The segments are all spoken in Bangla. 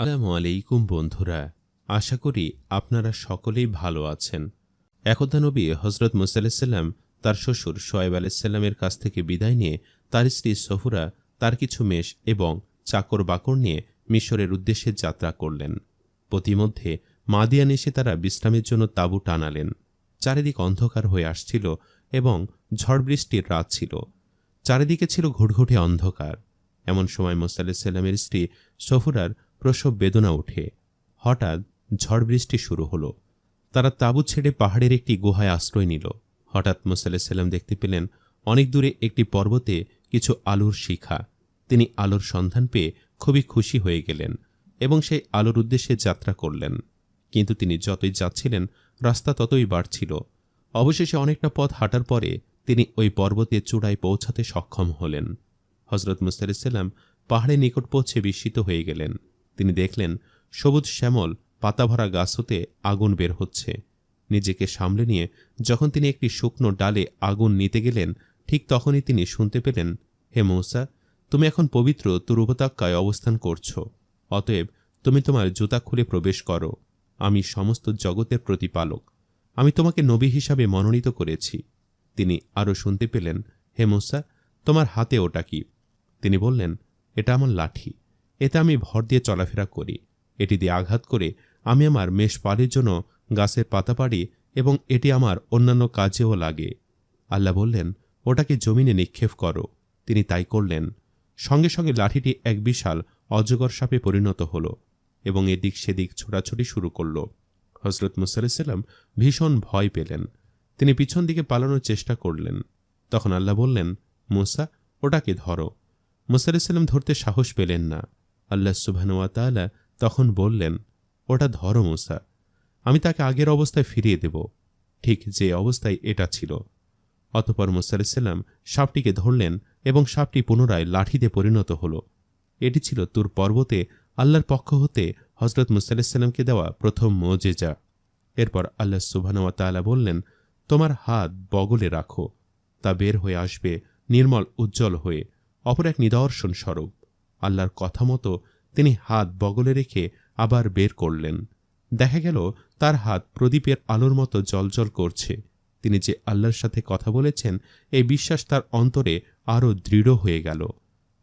আসসালামু আলাইকুম বন্ধুরা, আশা করি আপনারা সকলেই ভালো আছেন। একদা নবী হজরত মুসাল্লাম তার শ্বশুর সোয়েব আলাইসাল্লামের কাছ থেকে বিদায় নিয়ে তার স্ত্রী সফুরা তার কিছু মেষ এবং চাকর বাকর নিয়ে মিশরের উদ্দেশ্যে যাত্রা করলেন। প্রতিমধ্যে মাদিয়ান এসে তারা বিশ্রামের জন্য তাঁবু টানালেন। চারিদিক অন্ধকার হয়ে আসছিল এবং ঝড় বৃষ্টির রাত ছিল। চারিদিকে ছিল ঘুটঘুটে অন্ধকার। এমন সময় মোসাল্লামের স্ত্রী সফুরার প্রসব বেদনা ওঠে। হঠাৎ ঝড় বৃষ্টি শুরু হলো। তারা তাঁবু ছেড়ে পাহাড়ের একটি গুহায় আশ্রয় নিল। হঠাৎ মোসাল্লাম দেখতে পেলেন অনেক দূরে একটি পর্বতে কিছু আলোর শিখা। তিনি আলোর সন্ধান পেয়ে খুবই খুশি হয়ে গেলেন এবং সেই আলোর উদ্দেশ্যে যাত্রা করলেন। কিন্তু তিনি যতই যাচ্ছিলেন, রাস্তা ততই বাড়ছিল। অবশেষে অনেকটা পথ হাঁটার পরে তিনি ওই পর্বতের চূড়ায় পৌঁছাতে সক্ষম হলেন। হজরত মুস্তারিসাল্লাম পাহাড়ের নিকট পৌঁছে বিস্মিত হয়ে গেলেন। তিনি দেখলেন সবুজ শ্যামল পাতাভরা গাছ হতে আগুন বের হচ্ছে। নিজেকে সামলে নিয়ে যখন তিনি একটি শুকনো ডালে আগুন নিতে গেলেন, ঠিক তখনই তিনি শুনতে পেলেন, হে মৌসা, তুমি এখন পবিত্র তোর উপত্যকায় অবস্থান করছ। অতএব তুমি তোমার জুতা খুলে প্রবেশ করো। আমি সমস্ত জগতের প্রতিপালক। আমি তোমাকে নবী হিসাবে মনোনীত করেছি তিনি আরও শুনতে পেলেন, হে মুসা, তোমার হাতে ওটা কি তিনি বললেন, এটা আমার লাঠি। এতে আমি ভর দিয়ে চলাফেরা করি। এটি দিয়ে আঘাত করে আমি আমার মেষ পাড়ির জন্য গাছের পাতা পাড়ি এবং এটি আমার অন্যান্য কাজেও লাগে। আল্লাহ বললেন, ওটাকে জমিনে নিক্ষেপ করো। তিনি তাই করলেন। সঙ্গে সঙ্গে লাঠিটি এক বিশাল অজগর সাপে পরিণত হল এবং এদিক সেদিক ছোটাছুটি শুরু করল। হজরত মুসাল্লাম ভীষণ ভয় পেলেন। তিনি পিছন দিকে পালানোর চেষ্টা করলেন। তখন আল্লাহ বললেন, মুসা, ওটাকে ধরো। মুসাল্লাম ধরতে সাহস পেলেন না। আল্লাহ সুবাহানুয়াতালা তখন বললেন, ওটা ধরো মুসা, আমি তাকে আগের অবস্থায় ফিরিয়ে দেব। ঠিক যে অবস্থায় এটা ছিল। অতপর মুসাল্লাম সাপটিকে ধরলেন এবং সাপটি পুনরায় লাঠিতে পরিণত হল। এটি ছিল তুর পর্বতে আল্লাহর পক্ষ হতে হজরত মুসাল্লামকে দেওয়া প্রথম মোজেজা। এরপর আল্লাহ সুবাহানুয়া তালা বললেন, তোমার হাত বগলে রাখো, তা বের হয়ে আসবে, নির্মল উজ্জ্বল হয়ে, অপর এক নিদর্শন স্বরূপ। আল্লাহর কথা মতো তিনি হাত বগলে রেখে আবার বের করলেন। দেখা গেল তার হাত প্রদীপের আলোর মতো জলজল করছে। তিনি যে আল্লাহর সাথে কথা বলেছেন, এই বিশ্বাস তার অন্তরে আরও দৃঢ় হয়ে গেল।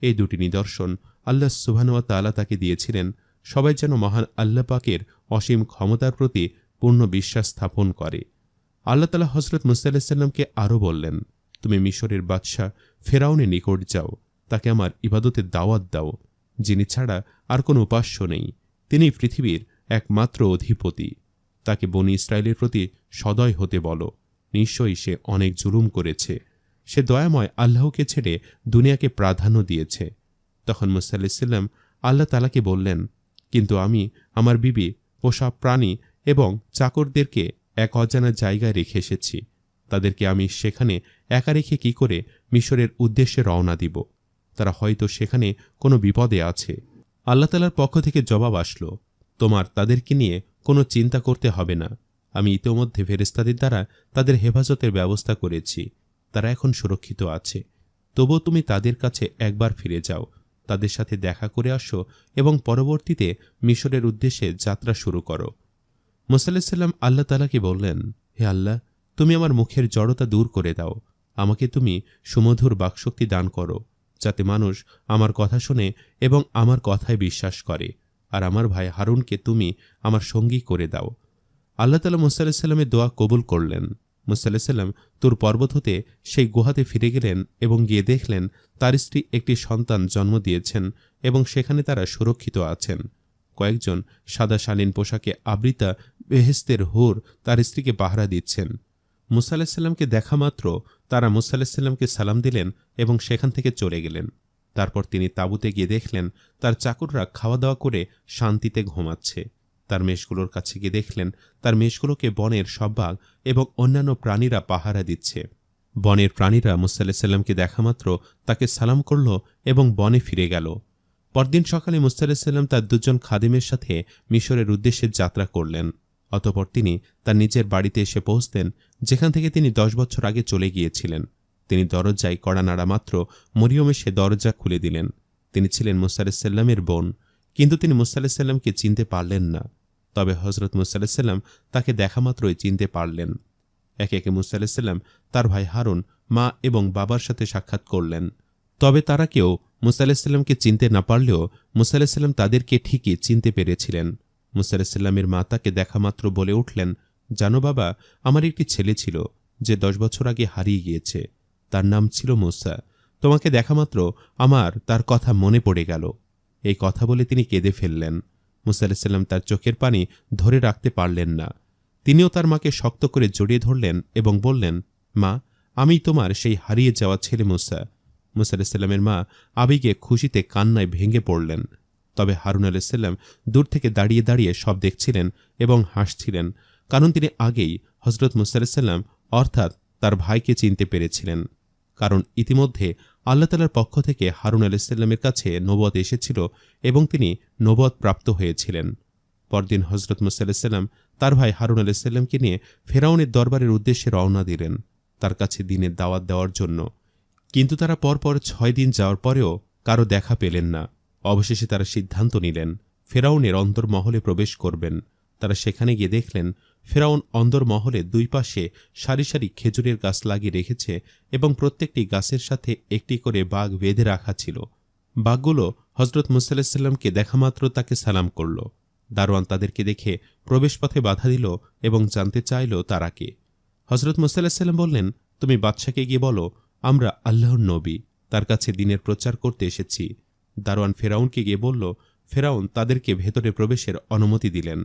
এই দুটি নিদর্শন আল্লাহ সুবাহানুয়া তালা তাকে দিয়েছিলেন, সবাই যেন মহান আল্লাহ পাকের অসীম ক্ষমতার প্রতি পূর্ণ বিশ্বাস স্থাপন করে। আল্লাহ তালা হজরত মুসাল্লামকে আরও বললেন, তুমি মিশরের বাদশাহ ফেরাউনের নিকট যাও। তাকে আমার ইবাদতের দাওয়াত দাও, যিনি ছাড়া আর কোনো উপাস্য নেই। তিনি পৃথিবীর একমাত্র অধিপতি। তাকে বনি ইসরায়েলের প্রতি সদয় হতে বলো। নিশ্চয়ই সে অনেক জুলুম করেছে। সে দয়াময় আল্লাহকে ছেড়ে দুনিয়াকে প্রাধান্য দিয়েছে। তখন মুসাল্লাম আল্লাহ তালাকে বললেন, কিন্তু আমি আমার বিবি, পোষা প্রাণী এবং চাকরদেরকে এক অজানা জায়গায় রেখে এসেছি। তাদেরকে আমি সেখানে একা রেখে কি করে মিশরের উদ্দেশ্যে রওনা দিব? তারা হয়তো সেখানে কোনো বিপদে আছে। আল্লাহ তালার পক্ষ থেকে জবাব আসলো, তোমার তাদেরকে নিয়ে কোনো চিন্তা করতে হবে না। আমি ইতোমধ্যে ফেরেস্তাদের দ্বারা তাদের হেফাজতের ব্যবস্থা করেছি। তারা এখন সুরক্ষিত আছে। তবুও তুমি তাদের কাছে একবার ফিরে যাও। তাদের সাথে দেখা করে আসো এবং পরবর্তীতে মিশরের উদ্দেশ্যে যাত্রা শুরু করো। মুসাল্লাম আল্লাহ তালাকে বললেন, হে আল্লাহ, তুমি আমার মুখের জড়তা দূর করে দাও। আমাকে তুমি সুমধুর বাকশক্তি দান করো। যাতে মানুষ আমার কথা শোনে এবং আমার কথায় বিশ্বাস করে। আর আমার ভাই হারুনকে তুমি আমার সঙ্গী করে দাও। আল্লাহ তালা মুসাল্লামের দোয়া কবুল করলেন। মুসাল্লাম তোর পর্বত হতে সেই গুহাতে ফিরে গেলেন এবং গিয়ে দেখলেন তার স্ত্রী একটি সন্তান জন্ম দিয়েছেন এবং সেখানে তারা সুরক্ষিত আছেন। কয়েকজন সাদা শালীন পোশাকে আবৃতা বেহেস্তের হোর তার স্ত্রীকে পাহারা দিচ্ছেন। মুসাল্লাহামকে দেখা মাত্র তারা মুসাল্লাহামকে সালাম দিলেন এবং সেখান থেকে চলে গেলেন। তারপর তিনি তাঁবুতে গিয়ে দেখলেন, তার চাকররা খাওয়া দাওয়া করে শান্তিতে ঘুমাচ্ছে। তার মেষগুলোর কাছে গিয়ে দেখলেন, তার মেষগুলোকে বনের সববাগ এবং অন্যান্য প্রাণীরা পাহারা দিচ্ছে। বনের প্রাণীরা মুসাল্লাহামকে দেখামাত্র তাকে সালাম করল এবং বনে ফিরে গেল। পরদিন সকালে মুস্তাল্লাম তার দুজন খাদিমের সাথে মিশরের উদ্দেশ্যে যাত্রা করলেন। অতপর তিনি তার নিজের বাড়িতে এসে পৌঁছতেন, যেখান থেকে তিনি দশ বছর আগে চলে গিয়েছিলেন। তিনি দরজায় কড়া নাড়া মাত্র মরিয়মে সে দরজা খুলে দিলেন। তিনি ছিলেন মুসারেসাল্লামের বোন, কিন্তু তিনি মুসা আলাহিসাল্লামকে চিনতে পারলেন না। তবে হজরত মুসা আলাহিসাল্লাম তাকে দেখা মাত্রই চিনতে পারলেন। একে একে মুসা আলাহিসাল্লাম তার ভাই হারুন, মা এবং বাবার সাথে সাক্ষাৎ করলেন। তবে তারা কেউ মুসা আলাহিসাল্লামকে চিনতে না পারলেও মুসা আলাহিসাল্লাম তাদেরকে ঠিকই চিনতে পেরেছিলেন। মুসা আলাহিসাল্লামের মা তাকে দেখা মাত্র বলে উঠলেন, জানো বাবা, আমার একটি ছেলে ছিল, যে দশ বছর আগে হারিয়ে গিয়েছে। তার নাম ছিল মুসা। তোমাকে দেখা মাত্র আমার তার কথা মনে পড়ে গেল। এই কথা বলে তিনি কেঁদে ফেললেন। মুসা আলাহিসাল্লাম তার চোখের পানি ধরে রাখতে পারলেন না। তিনিও তার মাকে শক্ত করে জড়িয়ে ধরলেন এবং বললেন, মা, আমি তোমার সেই হারিয়ে যাওয়া ছেলে মুসা। মুসা আলাহিসাল্লামের মা আবেগে খুশিতে কান্নায় ভেঙে পড়লেন। তবে হারুন আলাইসাল্লাম দূর থেকে দাঁড়িয়ে দাঁড়িয়ে সব দেখছিলেন এবং হাসছিলেন, কারণ তিনি আগেই হজরত মুসা আলাহিসাল্লাম অর্থাৎ তার ভাইকে চিনতে পেরেছিলেন। কারণ ইতিমধ্যে আল্লাহ তালার পক্ষ থেকে হারুন আলাইসাল্লামের কাছে নবদ এসেছিল এবং তিনি নবদ প্রাপ্ত হয়েছিলেন। পরদিন হজরত মুসা আলাহিসাল্লাম তার ভাই হারুন আলাইসাল্লামকে নিয়ে ফেরাউনের দরবারের উদ্দেশ্যে রওনা দিলেন তার কাছে দিনের দাওয়াত দেওয়ার জন্য। কিন্তু তারা পরপর ছয় দিন যাওয়ার পরেও কারও দেখা পেলেন না। অবশেষে তারা সিদ্ধান্ত নিলেন, ফেরাউনের অন্তর্মহলে প্রবেশ করবেন। তারা সেখানে গিয়ে দেখলেন, ফেরাউন অন্দরমহলে দুই পাশে সারি সারি খেজুরের গাছ লাগিয়ে রেখেছে এবং প্রত্যেকটি গাছের সাথে একটি করে বাঘ বেঁধে রাখা ছিল। বাঘগুলো হজরত মুসাল্লামকে দেখামাত্র তাকে সালাম করল। দারোয়ান তাদেরকে দেখে প্রবেশপথে বাধা দিল এবং জানতে চাইল তারা কে। হজরত মুসাল্লাম বললেন, তুমি বাদশাকে গিয়ে বলো, আমরা আল্লাহর নবী, তার কাছে দিনের প্রচার করতে এসেছি। দারোয়ান ফেরাউনকে গিয়ে বলল, ফেরাউন তাদেরকে ভেতরে প্রবেশের অনুমতি দিলেন।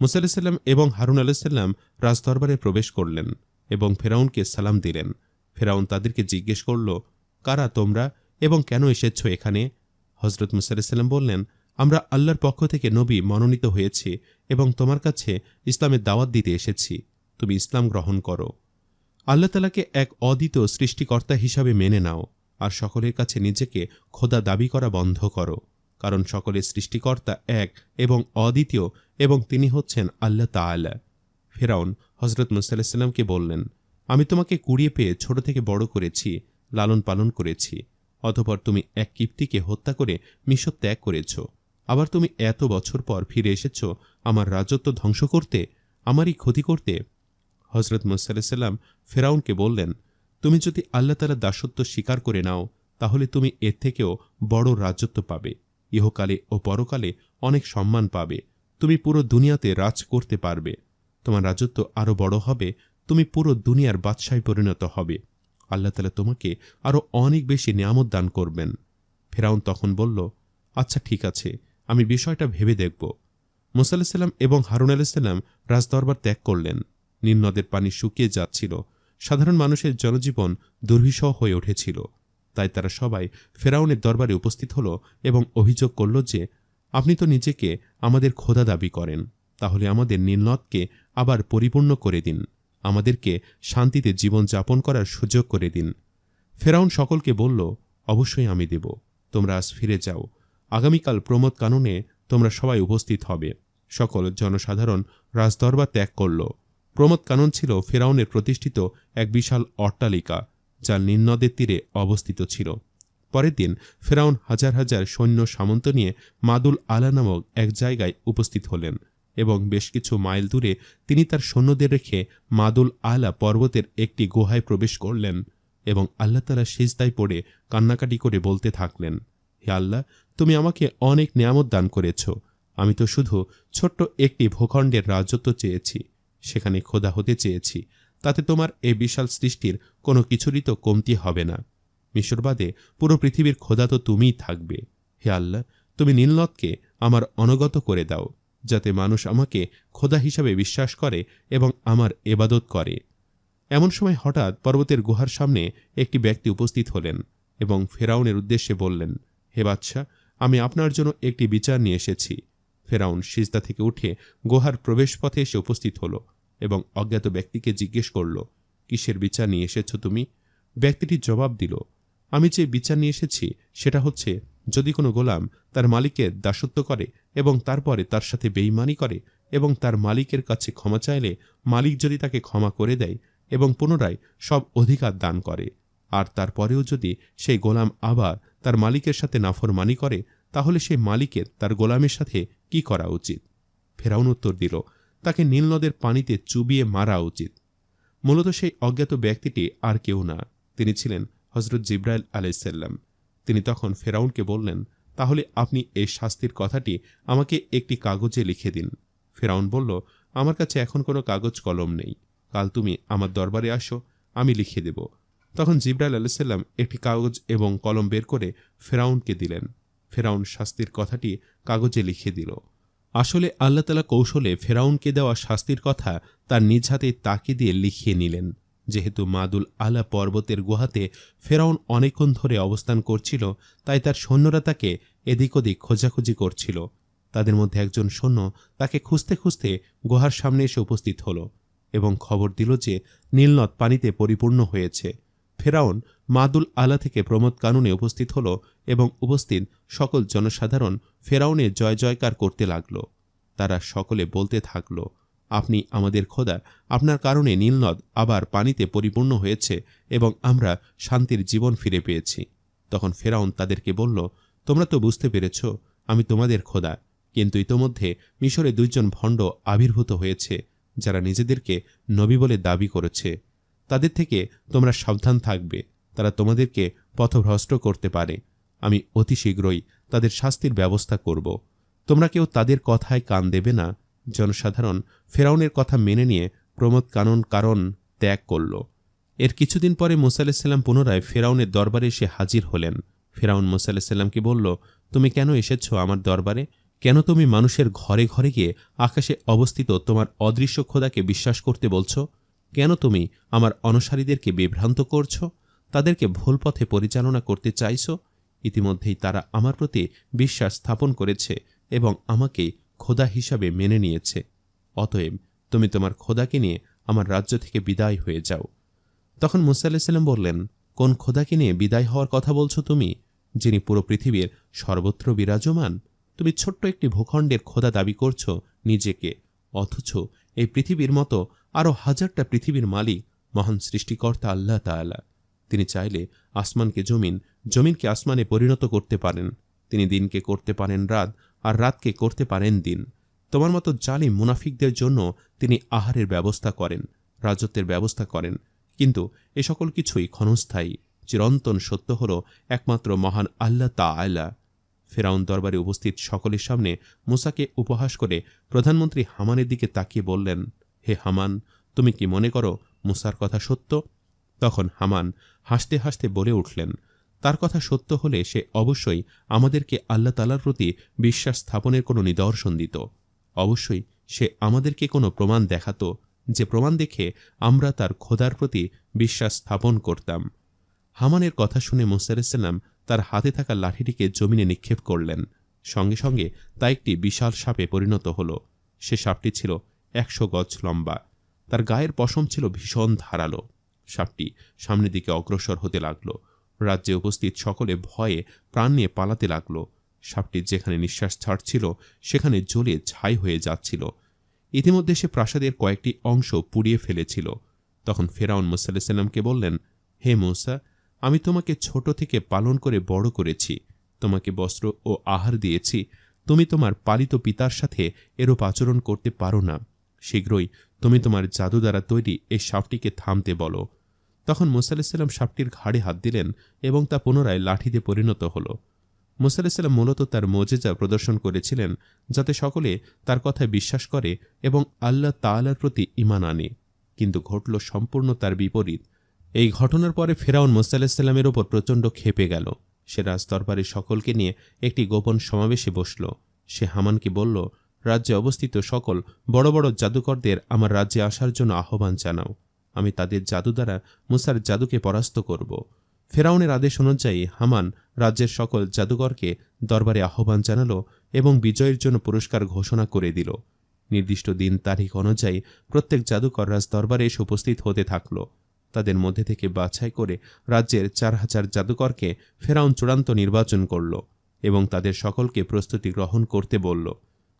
মুসাল্লাম এবং হারুন আলাহিসাল্লাম রাজদরবারে প্রবেশ করলেন এবং ফেরাউনকে সালাম দিলেন। ফেরাউন তাদেরকে জিজ্ঞেস করল, কারা তোমরা এবং কেন এসেছ এখানে? হজরত মুসাল্লাম বললেন, আমরা আল্লাহর পক্ষ থেকে নবী মনোনীত হয়েছি এবং তোমার কাছে ইসলামের দাওয়াত দিতে এসেছি। তুমি ইসলাম গ্রহণ করো। আল্লাহ তালাকে এক অদিত সৃষ্টিকর্তা হিসাবে মেনে নাও। আর সকলের কাছে নিজেকে খোদা দাবি করা বন্ধ করো, কারণ সকলের সৃষ্টিকর্তা এক এবং অদ্বিতীয় এবং তিনি হচ্ছেন আল্লাহ তাআলা। ফেরাউন হজরত মুসাল্লামকে বললেন, আমি তোমাকে কুড়িয়ে পেয়ে ছোট থেকে বড় করেছি, লালন পালন করেছি, অতপর তুমি এক কিপ্তিকে হত্যা করে মিশর ত্যাগ করেছ। আবার তুমি এত বছর পর ফিরে এসেছ আমার রাজত্ব ধ্বংস করতে, আমারই ক্ষতি করতে? হজরত মুসাল্লাম ফেরাউনকে বললেন তুমি যদি আল্লাহ তালা দাসত্ব স্বীকার করে নাও, তাহলে তুমি এর থেকেও বড় রাজত্ব পাবে। ইহকালে ও পরকালে অনেক সম্মান পাবে। তুমি পুরো দুনিয়াতে রাজ করতে পারবে। তোমার রাজত্ব আরও বড় হবে, তুমি পুরো দুনিয়ার বাদশায় পরিণত হবে। আল্লাহ তালা তোমাকে আরও অনেক বেশি নিয়ামত দান করবেন। ফেরাউন তখন বলল আচ্ছা ঠিক আছে, আমি বিষয়টা ভেবে দেখব। মুসাল্লাম এবং হারুন আলাইসাল্লাম রাজদরবার ত্যাগ করলেন। নীলনদের পানি শুকিয়ে যাচ্ছিল। সাধারণ মানুষের জনজীবন দুর্বিষহ হয়ে উঠেছিল। তাই তারা সবাই ফেরাউনের দরবারে উপস্থিত হল এবং অভিযোগ করল যে, আপনি তো নিজেকে আমাদের খোদা দাবি করেন। তাহলে আমাদের নীলনদকে আবার পরিপূর্ণ করে দিন। আমাদেরকে শান্তিতে জীবন যাপন করার সুযোগ করে দিন। ফেরাউন সকলকে বলল, অবশ্যই আমি দেব। তোমরা আজ ফিরে যাও। আগামীকাল প্রমোদ কাননে তোমরা সবাই উপস্থিত হবে। সকল জনসাধারণ রাজদরবার ত্যাগ করল। প্রমোদ কানন ছিল ফেরাউনের প্রতিষ্ঠিত এক বিশাল অট্টালিকা যা নীলনদের তীরে অবস্থিত ছিল। পরের দিন ফেরাউন হাজার হাজার সৈন্য সামন্ত নিয়ে মাদুল আলা নামক এক জায়গায় উপস্থিত হলেন এবং বেশ কিছু মাইল দূরে তিনি তার সৈন্যদের রেখে মাদুল আলা পর্বতের একটি গুহায় প্রবেশ করলেন এবং আল্লাহ তালা সিজদায় পড়ে কান্নাকাটি করে বলতে থাকলেন, হে আল্লাহ, তুমি আমাকে অনেক নিয়ামত দান করেছ। আমি তো শুধু ছোট্ট একটি ভূখণ্ডের রাজত্ব চেয়েছি। সেখানে খোদা হতে চেয়েছি, তাতে তোমার এই বিশাল সৃষ্টির কোনো কিছুরই তো কমতি হবে না। মিশরবাদে পুরো পৃথিবীর খোদা তো তুমিই থাকবে। হে আল্লাহ, তুমি নীলনদকে আমার অনগত করে দাও, যাতে মানুষ আমাকে খোদা হিসাবে বিশ্বাস করে এবং আমার এবাদত করে। এমন সময় হঠাৎ পর্বতের গুহার সামনে একটি ব্যক্তি উপস্থিত হলেন এবং ফেরাউনের উদ্দেশ্যে বললেন, হে বাচ্চা আমি আপনার জন্য একটি বিচার নিয়ে এসেছি। ফেরাউন সিজদা থেকে উঠে গুহার প্রবেশপথে এসে উপস্থিত হল এবং অজ্ঞাত ব্যক্তিকে জিজ্ঞেস করল, কিসের বিচার নিয়ে এসেছ তুমি? ব্যক্তিটি জবাব দিল, আমি যে বিচার নিয়ে এসেছি সেটা হচ্ছে, যদি কোনো গোলাম তার মালিকের দাসত্ব করে এবং তারপরে তার সাথে বেইমানি করে এবং তার মালিকের কাছে ক্ষমা চাইলে মালিক যদি তাকে ক্ষমা করে দেয় এবং পুনরায় সব অধিকার দান করে, আর তারপরেও যদি সেই গোলাম আবার তার মালিকের সাথে নাফরমানি করে, তাহলে সেই মালিকের তার গোলামের সাথে কি করা উচিত? ফেরাউন উত্তর দিল, তাকে নীল নদের পানিতে চুবিয়ে মারা উচিত। মূলত সেই অজ্ঞাত ব্যক্তিটি আর কেউ না, তিনি ছিলেন হজরত জিব্রাইল আলাইসাল্লাম তিনি তখন ফেরাউনকে বললেন, তাহলে আপনি এই শাস্তির কথাটি আমাকে একটি কাগজে লিখে দিন। ফেরাউন বলল, আমার কাছে এখন কোনো কাগজ কলম নেই। কাল তুমি আমার দরবারে আসো, আমি লিখে দেব। তখন জিব্রাইল আলাইসাল্লাম একটি কাগজ এবং কলম বের করে ফেরাউনকে দিলেন। ফেরাউন শাস্তির কথাটি কাগজে লিখে দিল। আসলে আল্লাহ তালা কৌশলে ফেরাউনকে দেওয়া শাস্তির কথা তার নিজ হাতে তাকে দিয়ে লিখিয়ে নিলেন। যেহেতু মাদুল আলা পর্বতের গুহাতে ফেরাউন অনেকক্ষণ ধরে অবস্থান করছিল, তাই তার সৈন্যরা তাকে এদিক ওদিক খোঁজাখুঁজি করছিল। তাদের মধ্যে একজন সৈন্য তাকে খুঁজতে খুঁজতে গুহার সামনে এসে উপস্থিত হল এবং খবর দিল যে নীলনদ পানিতে পরিপূর্ণ হয়েছে। ফেরাউন মাদুল আলা থেকে প্রমোদ কানুনে উপস্থিত হল এবং উপস্থিত সকল জনসাধারণ ফেরাউনে জয় জয়কার করতে লাগল। তারা সকলে বলতে থাকল, আপনি আমাদের খোদা, আপনার কারণে নীলনদ আবার পানিতে পরিপূর্ণ হয়েছে এবং আমরা শান্তির জীবন ফিরে পেয়েছি। তখন ফেরাউন তাদেরকে বলল, তোমরা তো বুঝতে পেরেছ, আমি তোমাদের খোদা, কিন্তু ইতোমধ্যে মিশরে দুইজন ভণ্ড আবির্ভূত হয়েছে, যারা নিজেদেরকে নবী বলে দাবি করেছে। তাদের থেকে তোমরা সাবধান থাকবে। তারা তোমাদেরকে পথভ্রষ্ট করতে পারে। আমি অতি শীঘ্রই তাদের শাস্তির ব্যবস্থা করব। তোমরা কেউ তাদের কথায় কান দেবে না। জনসাধারণ ফেরাউনের কথা মেনে নিয়ে প্রমোদ কানন কারণ ত্যাগ করল। এর কিছুদিন পরে মুসা আলাহিসাল্লাম পুনরায় ফেরাউনের দরবারে এসে হাজির হলেন। ফেরাউন মুসা আলাহিসাল্লামকে বলল, তুমি কেন এসেছ আমার দরবারে? কেন তুমি মানুষের ঘরে ঘরে গিয়ে আকাশে অবস্থিত তোমার অদৃশ্য খোদাকে বিশ্বাস করতে বলছো? কেন তুমি আমার অনুসারীদেরকে বিভ্রান্ত করছ? তাদেরকে ভুল পথে পরিচালনা করতে চাইছ? ইতিমধ্যেই তারা আমার প্রতি বিশ্বাস স্থাপন করেছে এবং আমাকে খোদা হিসাবে মেনে নিয়েছে। অতএব তুমি তোমার খোদাকে নিয়ে আমার রাজ্য থেকে বিদায় হয়ে যাও। তখন মুসা আলাহিসাল্লাম বললেন, কোন খোদাকে নিয়ে বিদায় হওয়ার কথা বলছো তুমি, যিনি পুরো পৃথিবীর সর্বত্র বিরাজমান? তুমি ছোট্ট একটি ভূখণ্ডের খোদা দাবি করছ নিজেকে, অথচ এই পৃথিবীর মতো আরও হাজারটা পৃথিবীর মালিক, মহান সৃষ্টিকর্তা আল্লাহ তাআলা। তিনি চাইলে আসমানকে জমিন, জমিনকে আসমানে পরিণত করতে পারেন। তিনি দিনকে করতে পারেন রাত, আর রাতকে করতে পারেন দিন। তোমার মতো জালিম মুনাফিকদের জন্য তিনি আহারের ব্যবস্থা করেন, রাজত্বের ব্যবস্থা করেন। কিন্তু এ সকল কিছুই ক্ষণস্থায়ী। চিরন্তন সত্য হল একমাত্র মহান আল্লাহ তা আয়লা ফেরাউন দরবারে উপস্থিত সকলের সামনে মুসাকে উপহাস করে প্রধানমন্ত্রী হামানের দিকে তাকিয়ে বললেন হে হামান, তুমি কি মনে করো মুসার কথা সত্য? তখন হামান হাসতে হাসতে বলে উঠলেন, তার কথা সত্য হলে সে অবশ্যই আমাদেরকে আল্লাহ তালার প্রতি বিশ্বাস স্থাপনের কোনো নিদর্শন দিত। অবশ্যই সে আমাদেরকে কোনো প্রমাণ দেখাত, যে প্রমাণ দেখে আমরা তার খোদার প্রতি বিশ্বাস স্থাপন করতাম। হামানের কথা শুনে মোসারেসাল্লাম তার হাতে থাকা লাঠিটিকে জমিনে নিক্ষেপ করলেন। সঙ্গে সঙ্গে তা একটি বিশাল সাপে পরিণত হল। সে সাপটি ছিল একশো গজ লম্বা। তার গায়ের পশম ছিল ভীষণ ধারালো। সাপটি সামনের দিকে অগ্রসর হতে লাগল। রাজ্যে উপস্থিত সকলে ভয়ে প্রাণ নিয়ে পালাতে লাগল। সাপটি যেখানে নিঃশ্বাস ছাড়ছিল, সেখানে জ্বলে ছাই হয়ে যাচ্ছিল। ইতিমধ্যে সে প্রাসাদের কয়েকটি অংশ পুড়িয়ে ফেলেছিল। তখন ফেরাউন মুসাল্লামকে বললেন, হে মৌসা, আমি তোমাকে ছোট থেকে পালন করে বড় করেছি। তোমাকে বস্ত্র ও আহার দিয়েছি। তুমি তোমার পালিত পিতার সাথে এরূপ আচরণ করতে পারো না। শীঘ্রই তুমি তোমার জাদু দ্বারা তৈরি এই সাপটিকে থামতে বলো। তখন মুসাল্লাম সাপটির ঘাড়ে হাত দিলেন এবং তা পুনরায় লাঠিতে পরিণত হল। মুসাল্লাম মূলত তার মজেজা প্রদর্শন করেছিলেন যাতে সকলে তার কথায় বিশ্বাস করে এবং আল্লাহ তালার প্রতি ইমান আনে। কিন্তু ঘটল সম্পূর্ণ তার বিপরীত। এই ঘটনার পরে ফেরাউন মোসাল্লামের ওপর প্রচণ্ড খেপে গেল। সে রাজদরবারে সকলকে নিয়ে একটি গোপন সমাবেশে বসল। সে হামানকে বলল রাজ্যে অবস্থিত সকল বড় বড় জাদুকরদের আমার রাজ্যে আসার জন্য আহ্বান জানাও। আমি তাদের জাদু দ্বারা মুসার জাদুকে পরাস্ত করব। ফেরাউনের আদেশ অনুযায়ী হামান রাজ্যের সকল জাদুকরকে দরবারে আহ্বান জানালো এবং বিজয়ের জন্য পুরস্কার ঘোষণা করে দিল। নির্দিষ্ট দিন তারিখ অনুযায়ী প্রত্যেক জাদুকর রাজ দরবারে এসে উপস্থিত হতে থাকল। তাদের মধ্যে থেকে বাছাই করে রাজ্যের চার হাজার জাদুকরকে ফেরাউন চূড়ান্ত নির্বাচন করল এবং তাদের সকলকে প্রস্তুতি গ্রহণ করতে বলল।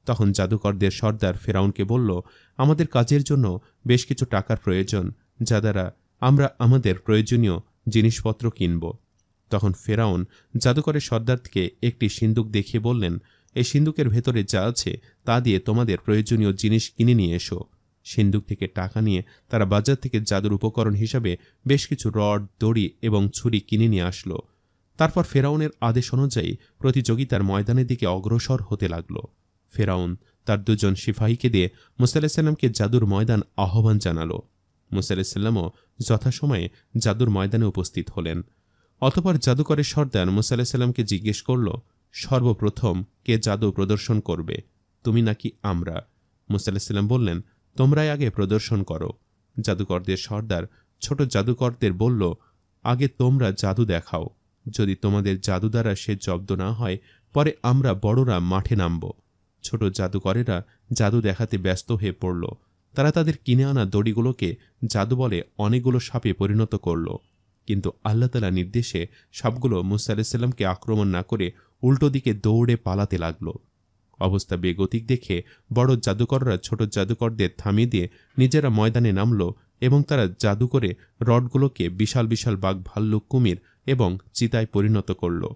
তখন জাদুকরদের সর্দার ফেরাউনকে বলল, আমাদের কাজের জন্য বেশ কিছু টাকার প্রয়োজন, যা দ্বারা আমরা আমাদের প্রয়োজনীয় জিনিসপত্র কিনব। তখন ফেরাউন জাদুকরের সর্দারকে একটি সিন্দুক দেখিয়ে বললেন, এই সিন্দুকের ভেতরে যা আছে, তা দিয়ে তোমাদের প্রয়োজনীয় জিনিস কিনে নিয়ে এসো। সিন্দুক থেকে টাকা নিয়ে তারা বাজার থেকে জাদুর উপকরণ হিসাবে বেশ কিছু রড, দড়ি এবং ছুরি কিনে নিয়ে আসলো। তারপর ফেরাউনের আদেশ অনুযায়ী প্রতিযোগিতার ময়দানের দিকে অগ্রসর হতে লাগল। ফেরাউন তার দুজন সিপাহীকে দিয়ে মুসাল্লাহামকে জাদুর ময়দান আহ্বান জানালো। মুসাল্লাহামও যথাসময়ে জাদুর ময়দানে উপস্থিত হলেন। অতপর জাদুকরের সর্দার মুসাল্লাহামকে জিজ্ঞেস করল, সর্বপ্রথম কে জাদু প্রদর্শন করবে? তুমি নাকি আমরা? মুসাল্লাহাম বললেন, তোমরাই আগে প্রদর্শন করো। জাদুকরদের সর্দার ছোট জাদুকরদের বলল, আগে তোমরা জাদু দেখাও। যদি তোমাদের জাদু দ্বারা সে জব্দ না হয়, পরে আমরা বড়রা মাঠে নামব। ছোট জাদুকরেরা জাদু দেখাতে ব্যস্ত হয়ে পড়ল। তারা তাদের কিনে আনা দড়িগুলোকে জাদু বলে অনেকগুলো সাপে পরিণত করল। কিন্তু আল্লাহ তালা নির্দেশে সাপগুলো মুসা আক্রমণ না করে উল্টো দিকে দৌড়ে পালাতে লাগল। অবস্থা বেগতিক দেখে বড় জাদুকররা ছোট জাদুকরদের থামিয়ে দিয়ে নিজেরা ময়দানে নামল এবং তারা জাদু করে রডগুলোকে বিশাল বিশাল বাঘ ভাল্লুক কুমির এবং চিতায় পরিণত করল।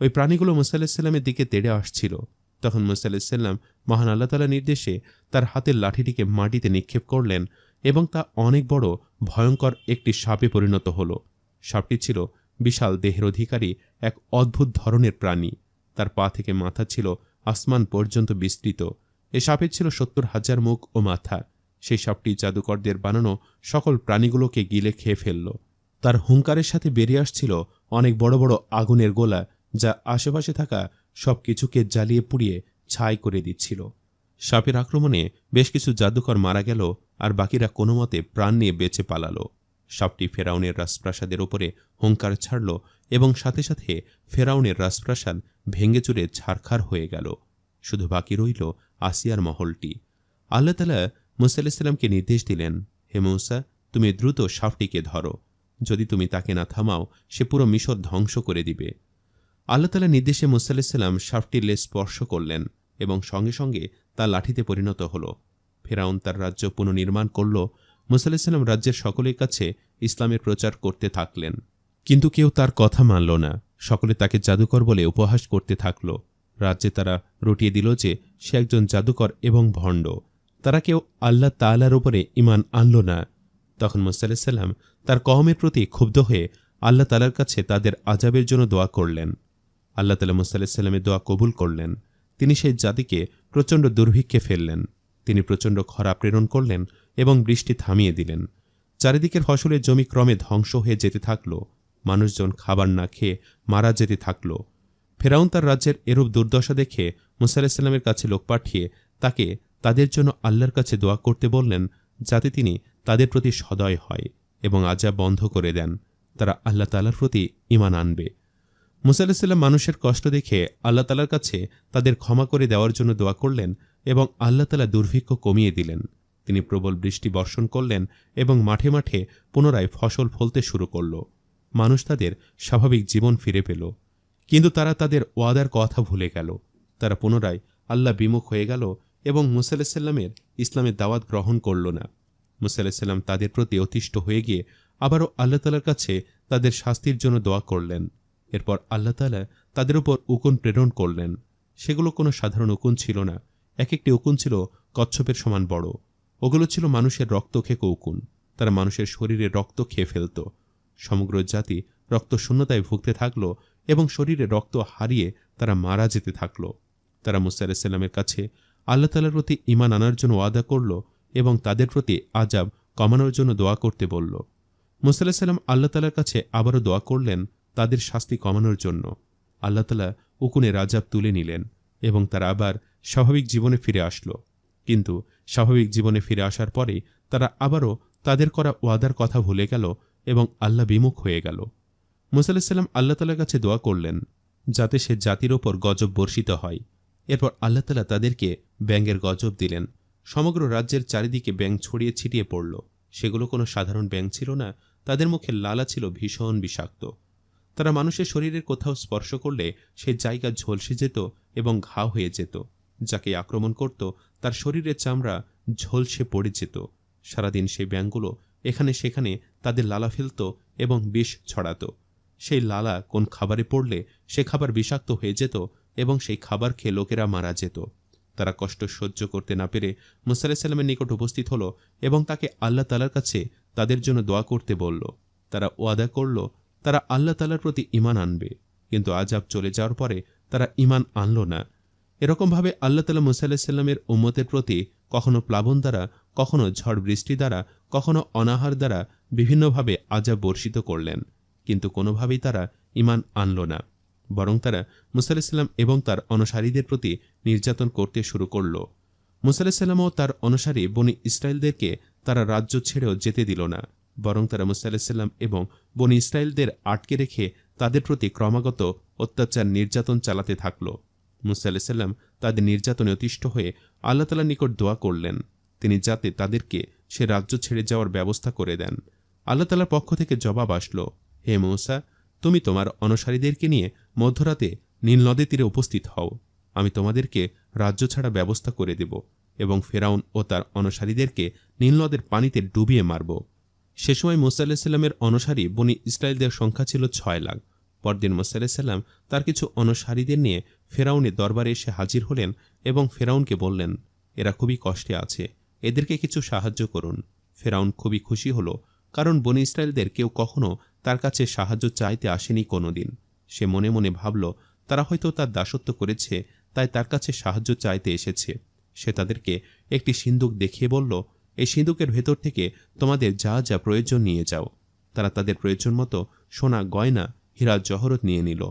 ওই প্রাণীগুলো মুসাল্লাহিসাল্লামের দিকে তেড়ে আসছিল। তখন মুসাল্লাহিসাল্লাম মহান আল্লাহ তালা নির্দেশে তার হাতের লাঠিটিকে মাটিতে নিক্ষেপ করলেন এবং তা অনেক বড়, ভয়ঙ্কর একটি সাপে পরিণত হল। সাপটি ছিল বিশাল দেহের অধিকারী, এক অদ্ভুত ধরনের প্রাণী। তার পা থেকে মাথা ছিল আসমান পর্যন্ত বিস্তৃত। এ সাপের ছিল সত্তর হাজার মুখ ও মাথা। সেই সাপটি জাদুকরদের বানানো সকল প্রাণীগুলোকে গিলে খেয়ে ফেলল। তার হুঙ্কারের সাথে বেরিয়ে আসছিল অনেক বড় বড় আগুনের গোলা, যা আশেপাশে থাকা সব কিছুকে জ্বালিয়ে পুড়িয়ে ছাই করে দিচ্ছিল। সাপের আক্রমণে বেশ কিছু জাদুকর মারা গেল আর বাকিরা কোনো মতে প্রাণ নিয়ে বেঁচে পালালো। সাপটি ফেরাউনের রাজপ্রাসাদের ওপরে হুঙ্কার ছাড়ল এবং সাথে সাথে ফেরাউনের রাজপ্রাসাদ ভেঙে চুরে ছারখার হয়ে গেল। শুধু বাকি রইল আসিয়ার মহলটি। আল্লাহ তালা নির্দেশ দিলেন, হে মৌসা, তুমি দ্রুত সাপটিকে ধরো। যদি তুমি তাকে না থামাও, সে পুরো মিশর ধ্বংস করে দিবে। আল্লাহ তালা নির্দেশে মুসাল্লাম সাপটির লেজ স্পর্শ করলেন এবং সঙ্গে সঙ্গে তা লাঠিতে পরিণত হল। ফেরাউন তার রাজ্য পুনর্নির্মাণ করল। মুসাল্লাম রাজ্যের সকলের কাছে ইসলামের প্রচার করতে থাকলেন। কিন্তু কেউ তার কথা মানল না। সকলে তাকে জাদুকর বলে উপহাস করতে থাকল। রাজ্যে তারা রটিয়ে দিল যে সে একজন জাদুকর এবং ভণ্ড। তারা কেউ আল্লাহ তালার উপরে ইমান আনল না। তখন মুসাল্লাম তার কহমের প্রতি ক্ষুব্ধ হয়ে আল্লাহ তালার কাছে তাদের আজাবের জন্য দোয়া করলেন। আল্লাহ তালা মুসাল্লামের দোয়া কবুল করলেন। তিনি সেই জাতিকে প্রচণ্ড দুর্ভিক্ষে ফেললেন। তিনি প্রচণ্ড খরা প্রেরণ করলেন এবং বৃষ্টি থামিয়ে দিলেন। চারিদিকের ফসলের জমি ক্রমে ধ্বংস হয়ে যেতে থাকল। মানুষজন খাবার না খেয়ে মারা যেতে থাকল। ফেরাউন তার রাজ্যের এরূপ দুর্দশা দেখে মুসাল্লামের কাছে লোক পাঠিয়ে তাকে তাদের জন্য আল্লাহর কাছে দোয়া করতে বললেন, যাতে তিনি তাদের প্রতি সদয় হয় এবং আজা বন্ধ করে দেন। তারা আল্লাহ তালার প্রতি ইমান আনবে। মুসাল্লাম মানুষের কষ্ট দেখে আল্লাহ তালার কাছে তাদের ক্ষমা করে দেওয়ার জন্য দোয়া করলেন এবং আল্লাহ তালা দুর্ভিক্ষ কমিয়ে দিলেন। তিনি প্রবল বৃষ্টি বর্ষণ করলেন এবং মাঠে মাঠে পুনরায় ফসল ফলতে শুরু করল। মানুষ তাদের স্বাভাবিক জীবন ফিরে পেল। কিন্তু তারা তাদের ওয়াদার কথা ভুলে গেল। তারা পুনরায় আল্লাহ বিমুখ হয়ে গেল এবং মুসাল্লামের ইসলামের দাওয়াত গ্রহণ করল না। মুসাল্লাম তাদের প্রতি অতিষ্ঠ হয়ে গিয়ে আবারও আল্লাহ তালার কাছে তাদের শাস্তির জন্য দোয়া করলেন। এরপর আল্লাহ তালা তাদের উপর উকুন প্রেরণ করলেন। সেগুলো কোনো সাধারণ উকুন ছিল না। এক একটি উকুন ছিল কচ্ছপের সমান বড়। ওগুলো ছিল মানুষের রক্ত খেকো উকুন। তারা মানুষের শরীরে রক্ত খেয়ে ফেলত। সমগ্র জাতি রক্ত শূন্যতায় ভুগতে থাকল এবং শরীরে রক্ত হারিয়ে তারা মারা যেতে থাকল। তারা মুসা আলাহিসাল্লামের কাছে আল্লাহ তালার প্রতি ইমান আনার জন্য ওয়াদা করল এবং তাদের প্রতি আজাব কমানোর জন্য দোয়া করতে বলল। মুসা আলাহিসাল্লাম আল্লাহ তালার কাছে আবারও দোয়া করলেন তাদের শাস্তি কমানোর জন্য আল্লাহ উকুনে আজাব তুলে নিলেন এবং তারা আবার স্বাভাবিক জীবনে ফিরে আসলো। কিন্তু স্বাভাবিক জীবনে ফিরে আসার পরে তারা আবারও তাদের করা ওয়াদার কথা ভুলে গেল এবং আল্লাহ বিমুখ হয়ে গেল। মুসাল্লাম আল্লাহ তালার কাছে দোয়া করলেন, যাতে সে জাতির ওপর গজব বর্ষিত হয়। এরপর আল্লাহ তালা তাদেরকে ব্যাঙের গজব দিলেন। সমগ্র রাজ্যের চারিদিকে ব্যাং ছড়িয়ে ছিটিয়ে পড়ল। সেগুলো কোনো সাধারণ ব্যাং ছিল না, তাদের মুখে লালা ছিল ভীষণ বিষাক্ত। তারা মানুষের শরীরের কোথাও স্পর্শ করলে সে জায়গা ঝলসে যেত এবং ঘা হয়ে যেত, যাকে আক্রমণ করত, তার শরীরের চামড়া ঝলসে পড়ে যেত। সারাদিন সেই ব্যাঙগুলো এখানে সেখানে তাদের লালা ফেলত এবং বিষ ছড়াত। সেই লালা কোন খাবারে পড়লে সে খাবার বিষাক্ত হয়ে যেত এবং সেই খাবার খেয়ে লোকেরা মারা যেত। তারা কষ্ট সহ্য করতে না পেরে মুসা আলাহিসাল্লামের নিকট উপস্থিত হলো এবং তাকে আল্লাহ তালার কাছে তাদের জন্য দোয়া করতে বলল। তারা ওয়াদা করল তারা আল্লাহ তালার প্রতি ইমান আনবে। কিন্তু আজাব চলে যাওয়ার পরে তারা ইমান আনল না। এরকমভাবে আল্লাহ তালা মুসা আলাহিসাল্লামের উম্মতের প্রতি কখনো প্লাবন দ্বারা, কখনো ঝড় বৃষ্টি দ্বারা, কখনো অনাহার দ্বারা বিভিন্নভাবে আজাব বর্ষিত করলেন। কিন্তু কোনোভাবেই তারা ইমান আনল না। বরং তারা মুসা আলাহিসাল্লাম এবং তার অনুসারীদের প্রতি নির্যাতন করতে শুরু করল। মুসা আলাহিসাল্লামও তার অনুসারী বনি ইসরায়েলদেরকে তারা রাজ্য ছেড়েও যেতে দিল না। বরং তারা মুসা আলাহিসাল্লাম এবং বনি ইসরায়েলদের আটকে রেখে তাদের প্রতি ক্রমাগত অত্যাচার নির্যাতন চালাতে থাকল। মুসা আলাহিসাল্লাম তাদের নির্যাতনে অতিষ্ঠ হয়ে আল্লাহ তালার নিকট দোয়া করলেন। তিনি যাতে তাদেরকে সে রাজ্য ছেড়ে যাওয়ার ব্যবস্থা করে দেন। আল্লাহ তালার পক্ষ থেকে জবাব আসলো, হে মৌসা, তুমি তোমার অনুসারীদেরকে নিয়ে মধ্যরাতে নীল নদী তীরে উপস্থিত হও। আমি তোমাদেরকে রাজ্য ছাড়া ব্যবস্থা করে দেব এবং ফেরাউন ও তার অনুসারীদেরকে নীল নদের পানিতে ডুবিয়ে মারব। সে সময় মুসা আলাহিসাল্লামের অনুসারী বনি ইসরায়েলদের সংখ্যা ছিল ছয় লাখ। পরদিন মুসা আলাহিসাল্লাম তার কিছু অনুসারীদের নিয়ে ফেরাউনের দরবারে এসে হাজির হলেন এবং ফেরাউনকে বললেন, এরা খুবই কষ্টে আছে, এদেরকে কিছু সাহায্য করুন। ফেরাউন খুবই খুশি হল, কারণ বনি ইসরায়েলদের কেউ কখনো তার কাছে সাহায্য চাইতে আসেনি কোনোদিন। সে মনে মনে ভাবল, তারা হয়তো তার দাসত্ব করেছে, তাই তার কাছে সাহায্য চাইতে এসেছে। সে তাদেরকে একটি সিন্দুক দেখিয়ে বলল এই সিঁদুকের ভেতর থেকে তোমাদের যা যা প্রয়োজন নিয়ে যাও। তারা তাদের প্রয়োজন মতো সোনা, গয়না, হীরা, জহরত নিয়ে নিল।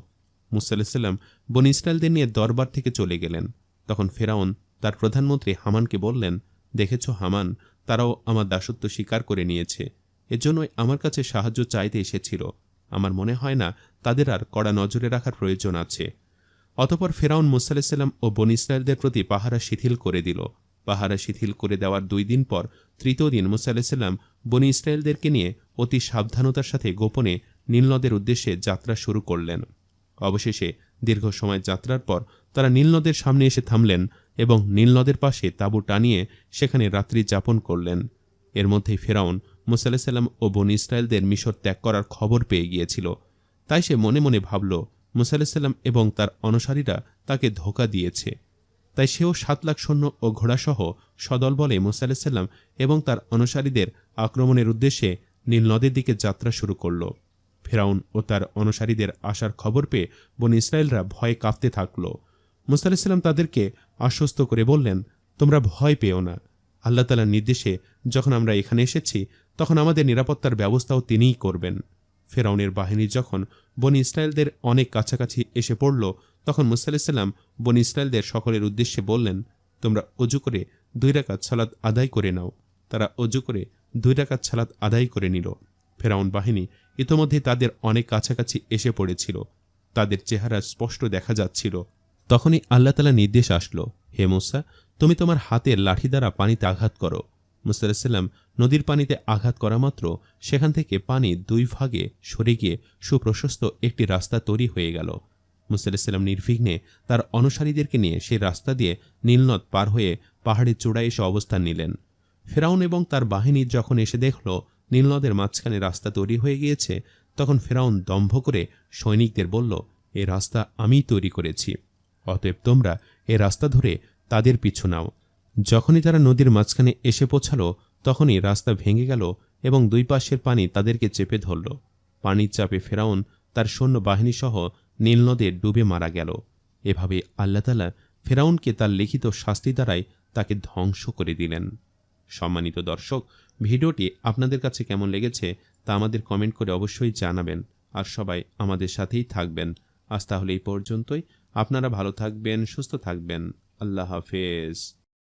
মুসাল্লাম বন ইসরায়েলদের নিয়ে দরবার থেকে চলে গেলেন। তখন ফেরাউন তার প্রধানমন্ত্রী হামানকে বললেন, দেখেছ হামান, তারাও আমার দাসত্ব স্বীকার করে নিয়েছে। এজন্যই আমার কাছে সাহায্য চাইতে এসেছিল। আমার মনে হয় না তাদের আর কড়া নজরে রাখার প্রয়োজন আছে। অতপর ফেরাউন মুসাল্লাম ও বন ইসরায়েলদের প্রতি পাহারা শিথিল করে দিল। পাহারা শিথিল করে দেওয়ার দুই দিন পর তৃতীয় দিন মুসাল্লাম বনি ইসরায়েলদেরকে নিয়ে অতি সাবধানতার সাথে গোপনে নীলনদের উদ্দেশ্যে যাত্রা শুরু করলেন। অবশেষে দীর্ঘ সময় যাত্রার পর তারা নীলনদের সামনে এসে থামলেন এবং নীলনদের পাশে তাঁবু টানিয়ে সেখানে রাত্রি যাপন করলেন। এর মধ্যেই ফেরাউন মুসাল্লাম ও বন ইসরায়েলদের মিশর ত্যাগ করার খবর পেয়ে গিয়েছিল। তাই সে মনে মনে ভাবল মুসাল্লাম এবং তার অনুসারীরা তাকে ধোকা দিয়েছে। তাই সেও সাত লাখ সৈন্য ও ঘোড়াসহ সদল বলে মুসাল্লাম এবং তার অনুসারীদের আক্রমণের উদ্দেশ্যে নীল নদের দিকে যাত্রা শুরু করল। ফেরাউন ও তার অনুসারীদের আসার খবর পেয়ে বন ইসরায়েলরা ভয়ে কাঁপতে থাকল। মুসাল্লাম তাদেরকে আশ্বস্ত করে বললেন, তোমরা ভয় পেও না। আল্লাহ তালার নির্দেশে যখন আমরা এখানে এসেছি, তখন আমাদের নিরাপত্তার ব্যবস্থাও তিনিই করবেন। ফেরাউনের বাহিনী যখন বন ইসরায়েলদের অনেক কাছাকাছি এসে পড়ল, তখন মুসাল্লাম বন ইসরায়েলদের সকলের উদ্দেশ্যে বললেন, তোমরা অজু করে দুই রাকাত ছালাত আদায় করে নাও। তারা অজু করে দুই রাকাত ছালাত আদায় করে নিল। ফেরাউন বাহিনী ইতোমধ্যে তাদের অনেক কাছাকাছি এসে পড়েছিল। তাদের চেহারা স্পষ্ট দেখা যাচ্ছিল। তখনই আল্লাহ তালা নির্দেশ আসলো, হে মুসা, তুমি তোমার হাতের লাঠি দ্বারা পানিতে আঘাত করো। মুসাল্লাম নদীর পানিতে আঘাত করা মাত্র, সেখান থেকে পানি দুই ভাগে সরে গিয়ে সুপ্রশস্ত একটি রাস্তা তৈরি হয়ে গেল। মুসাল্লাম নির্বিঘ্নে তার অনুসারীদেরকে নিয়ে সেই রাস্তা দিয়ে নীলনদ পার হয়ে পাহাড়ের চূড়ায় এসে অবস্থান নিলেন। ফেরাউন এবং তার বাহিনী যখন এসে দেখল নীলনদের মাঝখানে রাস্তা তৈরি হয়ে গিয়েছে, তখন ফেরাউন দম্ভ করে সৈনিকদের বলল, এ রাস্তা আমিই তৈরি করেছি। অতএব তোমরা এ রাস্তা ধরে তাদের পিছু নাও। যখনই তারা নদীর মাঝখানে এসে পৌঁছালো, তখনই রাস্তা ভেঙে গেল এবং দুই পাশের পানি তাদেরকে চেপে ধরল। পানির চাপে ফেরাউন তার সৈন্য বাহিনীসহ নীলনদে ডুবে মারা গেল। এভাবে আল্লাহতালা ফেরাউনকে তার লিখিত শাস্তি দ্বারাই তাকে ধ্বংস করে দিলেন। সম্মানিত দর্শক, ভিডিওটি আপনাদের কাছে কেমন লেগেছে তা আমাদের কমেন্ট করে অবশ্যই জানাবেন। আর সবাই আমাদের সাথেই থাকবেন। আজ তাহলে এই পর্যন্তই। আপনারা ভালো থাকবেন, সুস্থ থাকবেন। আল্লাহ হাফেজ।